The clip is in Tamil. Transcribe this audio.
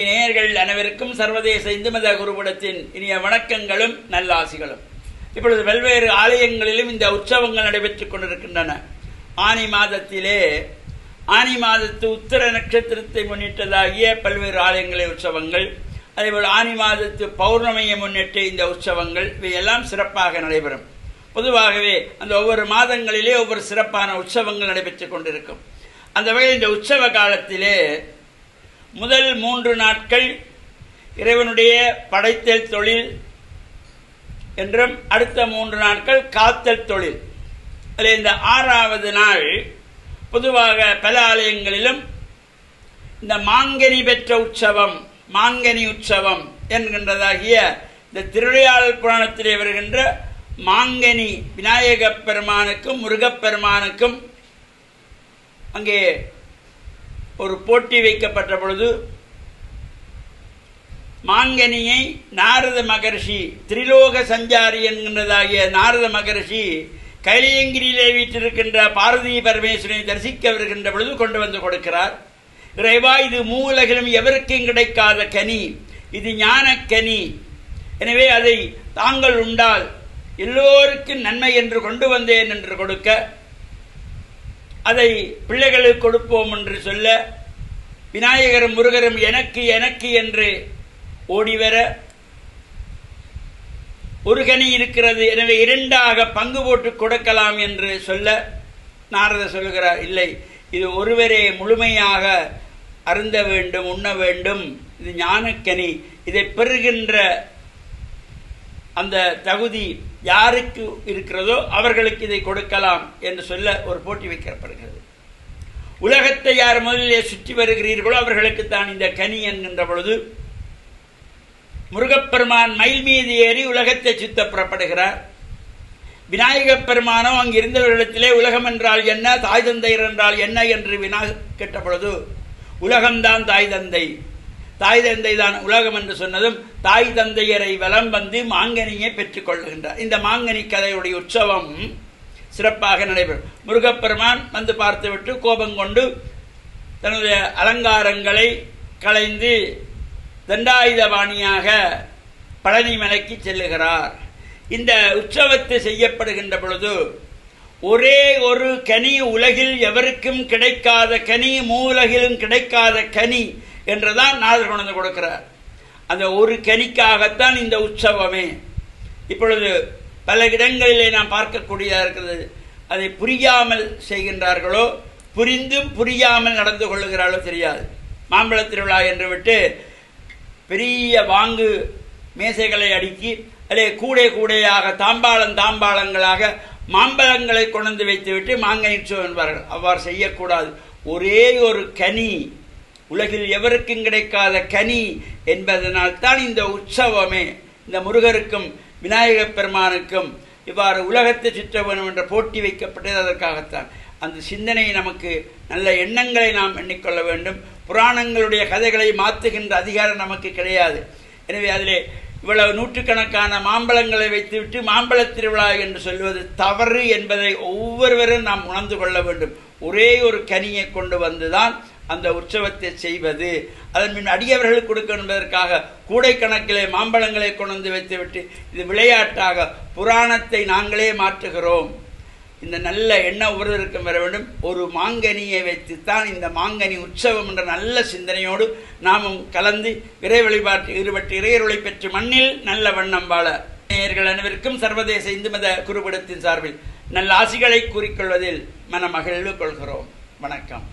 நேயர்கள் அனைவருக்கும் சர்வதேச இந்து மத குருபடத்தின் இனிய வணக்கங்களும் நல்லாசிகளும். இப்பொழுது பல்வேறு ஆலயங்களிலும் இந்த உற்சவங்கள் நடைபெற்றுக் கொண்டிருக்கின்றன. ஆனி மாதத்திலே ஆனி மாதத்து உத்தர நட்சத்திரத்தை முன்னிட்டதாகிய பல்வேறு ஆலயங்களில் உற்சவங்கள் அதேபோல் ஆனி மாதத்து பௌர்ணமியை முன்னிட்டு இந்த உற்சவங்கள் இவையெல்லாம் சிறப்பாக நடைபெறும். பொதுவாகவே அந்த ஒவ்வொரு மாதங்களிலே ஒவ்வொரு சிறப்பான உற்சவங்கள் நடைபெற்றுக் கொண்டிருக்கும். அந்த வகையில் இந்த உற்சவ காலத்திலே முதல் மூன்று நாட்கள் இறைவனுடைய படைத்தல் தொழில் என்றும் அடுத்த மூன்று நாட்கள் காத்தல் தொழில். அதில் இந்த ஆறாவது நாள் பொதுவாக பல ஆலயங்களிலும் இந்த மாங்கனி பெற்ற உற்சவம் மாங்கனி உற்சவம் என்கின்றதாகிய இந்த திருவிளையாடல் புராணத்திலே வருகின்ற மாங்கனி விநாயகப் பெருமானுக்கும் முருகப்பெருமானுக்கும் அங்கே ஒரு போட்டி வைக்கப்பட்ட பொழுது மாங்கனியை நாரத மகர்ஷி திரிலோக சஞ்சாரி என்கின்றதாகிய நாரத மகர்ஷி கைலியங்கிரியிலே வீற்றிருக்கின்ற பாரதி பரமேஸ்வரனை தரிசிக்க வருகின்ற பொழுது கொண்டு வந்து கொடுக்கிறார். இறைவா இது மூலகிலும் எவருக்கும் கிடைக்காத கனி. இது ஞானக்கனி எனவே அதை தாங்கள் உண்டால் எல்லோருக்கும் நன்மை என்று கொண்டு வந்தேன் என்று கொடுக்க அதை பிள்ளைகளுக்கு கொடுப்போம் என்று சொல்ல விநாயகரும் முருகரும் எனக்கு எனக்கு என்று ஓடிவர ஒரு கனி இருக்கிறது எனவே இரண்டாக பங்கு போட்டு கொடுக்கலாம் என்று சொல்ல நாரத சொல்கிறார் இல்லை இது ஒருவரே முழுமையாக அருந்த வேண்டும் உண்ண வேண்டும் இது ஞானக்கனி இதை பெறுகின்ற அந்த தகுதி யாருக்கு இருக்கிறதோ அவர்களுக்கு இதை கொடுக்கலாம் என்று சொல்ல ஒரு போட்டி வைக்கப்படுகிறது. உலகத்தை யார் முதலிலே சுற்றி வருகிறீர்களோ அவர்களுக்கு தான் இந்த கனி என்கின்ற பொழுது முருகப்பெருமான் மயில் மீது ஏறி உலகத்தை சுத்த புறப்படுகிறார். விநாயகப் பெருமானோ அங்கு இருந்தவர்களிடத்திலே உலகம் என்றால் என்ன தாய் தந்தையர் என்றால் என்ன என்று வினா கேட்ட பொழுது உலகம்தான் தாய் தந்தை. தாய் தந்தை தான் உலகம் என்று சொன்னதும் தாய் தந்தையரை வலம் வந்து மாங்கனியை பெற்றுக் கொள்ளுகின்றார். இந்த மாங்கனி கதையுடைய உற்சவம் சிறப்பாக நடைபெறும். முருகப்பெருமான் வந்து பார்த்துவிட்டு கோபம் கொண்டு தன்னுடைய அலங்காரங்களை களைந்து தண்டாயுதபாணியாக பழனி மலைக்கு செல்லுகிறார். இந்த உற்சவத்தை செய்யப்படுகின்ற பொழுது ஒரே ஒரு கனி உலகில் எவருக்கும் கிடைக்காத கனி மூலகிலும் கிடைக்காத கனி என்றுதான் நாதர் கொண்டு கொடுக்கிறார். அந்த ஒரு கனிக்காகத்தான் இந்த உற்சவமே. இப்பொழுது பல இடங்களிலே நாம் பார்க்கக்கூடியதாக இருக்கிறது. அதை புரியாமல் செய்கின்றார்களோ புரிந்தும் புரியாமல் நடந்து கொள்ளுகிறார்களோ தெரியாது. மாம்பழ திருவிழா என்று விட்டு பெரிய வாங்கு மேசைகளை அடுக்கி அதிலே கூடை கூடையாக தாம்பாளம் தாம்பாளங்களாக மாம்பழங்களை கொண்டு வைத்துவிட்டு மாங்கனி உற்சவம் என்பார்கள் அவ்வாறு செய்யக்கூடாது. ஒரே ஒரு கனி உலகில் எவருக்கும் கிடைக்காத கனி என்பதனால் தான் இந்த உற்சவமே. இந்த முருகருக்கும் விநாயகப் பெருமானுக்கும் இவ்வாறு உலகத்தை சுற்ற வேண்டும் என்ற போட்டி வைக்கப்பட்டது அதற்காகத்தான். அந்த சிந்தனையை நமக்கு நல்ல எண்ணங்களை நாம் எண்ணிக்கொள்ள வேண்டும். புராணங்களுடைய கதைகளை மாற்றுகின்ற அதிகாரம் நமக்கு கிடையாது. எனவே அதிலே இவ்வளவு நூற்றுக்கணக்கான மாம்பழங்களை வைத்துவிட்டு மாம்பழ திருவிழா என்று சொல்வது தவறு என்பதை ஒவ்வொருவரும் நாம் உணர்ந்து கொள்ள வேண்டும். ஒரே ஒரு கனியை கொண்டு வந்துதான் அந்த உற்சவத்தை செய்வது அதன் பின் அடியவர்கள் கொடுக்க என்பதற்காக கூடை கணக்கிலே மாம்பழங்களை கொண்டு வந்து வைத்துவிட்டு இது விளையாட்டாக புராணத்தை நாங்களே மாற்றுகிறோம். இந்த நல்ல எண்ண ஒவ்வொருவருக்கும் வர வேண்டும். ஒரு மாங்கனியை வைத்துத்தான் இந்த மாங்கனி உற்சவம் என்ற நல்ல சிந்தனையோடு நாமும் கலந்து இறை வழிபாட்டு ஈடுபட்டு இறையருளை பெற்று மண்ணில் நல்ல வண்ணம் வாழ. நேயர்கள் அனைவருக்கும் சர்வதேச இந்து மத குருபடத்தின் சார்பில் நல்ல ஆசிகளை கூறிக்கொள்வதில் மனமகிழ்வு கொள்கிறோம். வணக்கம்.